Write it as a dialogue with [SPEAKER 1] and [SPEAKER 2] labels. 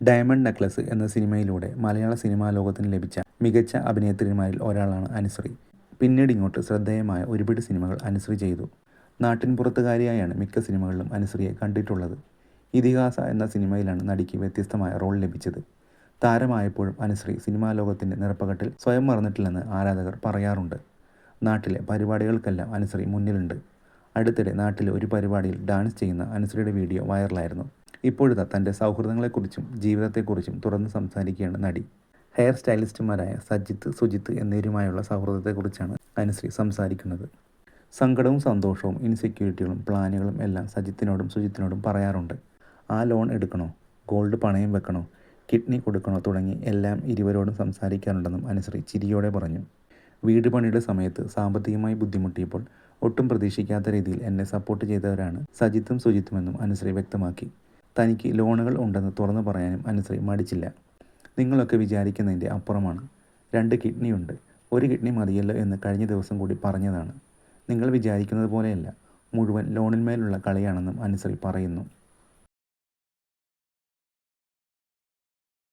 [SPEAKER 1] Diamond necklace എന്ന സിനിമയിലൂടെ മലയാള cinema ലോകത്തിന് ലഭിച്ച മികച്ച അഭിനേത്രിമാരിൽ ഒരാളാണ് അനുശ്രീ. പിന്നീട് ഇങ്ങോട്ട് ശ്രദ്ധേയമായ ഒരുപാട് സിനിമകൾ അനുശ്രീ ചെയ്തു. നാട്ടിൻ പുറത്തുകാരിയായാണ് മിക്ക സിനിമകളിലും അനുശ്രീയെ കണ്ടിട്ടുള്ളത്. ഇതിഹാസ എന്ന സിനിമയിലാണ് നടിക്ക് വ്യത്യസ്തമായ റോൾ ലഭിച്ചത്. താരമായപ്പോഴും അനുശ്രീ സിനിമാ ലോകത്തിന്റെ നിറപ്പകട്ടിൽ സ്വയം മറന്നിട്ടില്ലെന്ന് ആരാധകർ പറയാറുണ്ട്. നാട്ടിലെ പരിപാടികൾക്കെല്ലാം അനുശ്രീ മുന്നിലുണ്ട്. അടുത്തിടെ നാട്ടിലെ ഒരു പരിപാടിയിൽ ഡാൻസ് ചെയ്യുന്ന അനുശ്രീയുടെ വീഡിയോ വൈറലായിരുന്നു. ഇപ്പോഴത്തെ തന്റെ സൗഹൃദങ്ങളെക്കുറിച്ചും ജീവിതത്തെക്കുറിച്ചും തുറന്ന് സംസാരിക്കുകയാണ് നടി. ഹെയർ സ്റ്റൈലിസ്റ്റുമാരായ സജിത്ത് സുജിത്ത് എന്നിവരുമായുള്ള സൗഹൃദത്തെക്കുറിച്ചാണ് അനുശ്രീ സംസാരിക്കുന്നത്. സങ്കടവും സന്തോഷവും ഇൻസെക്യൂരിറ്റികളും പ്ലാനുകളും എല്ലാം സജിത്തിനോടും സുജിത്തിനോടും പറയാറുണ്ട്. ആ ലോൺ എടുക്കണോ? ഗോൾഡ് പണയം വെക്കണോ? കിഡ്നി കൊടുക്കണോ? തുടങ്ങി എല്ലാം ഇരുവരോടും സംസാരിക്കാറുണ്ടെന്നും അനുശ്രീ ചിരിയോടെ പറഞ്ഞു. വീട് പണിയുടെ സമയത്ത് സാമ്പത്തികമായി ബുദ്ധിമുട്ടിയപ്പോൾ ഒട്ടും പ്രതീക്ഷിക്കാത്ത രീതിയിൽ എന്നെ സപ്പോർട്ട് ചെയ്തവരാണ് സജിത്തും സുജിത്തുമെന്നും അനുശ്രീ വ്യക്തമാക്കി. തനിക്ക് ലോണുകൾ ഉണ്ടെന്ന് തുറന്നു പറയാനും അനുശ്രീ മടിച്ചില്ല. നിങ്ങളൊക്കെ വിചാരിക്കുന്നതിന്റെ അപ്പുറമാണ്. രണ്ട് കിഡ്നിയുണ്ട് ഒരു കിഡ്നി മതിയല്ലോ എന്ന് കഴിഞ്ഞ ദിവസം കൂടി പറഞ്ഞതാണ്. നിങ്ങൾ വിചാരിക്കുന്നത് പോലെയല്ല. മുഴുവൻ ലോണിന്മേലുള്ള കളിയാണെന്നും അനുശ്രീ പറയുന്നു.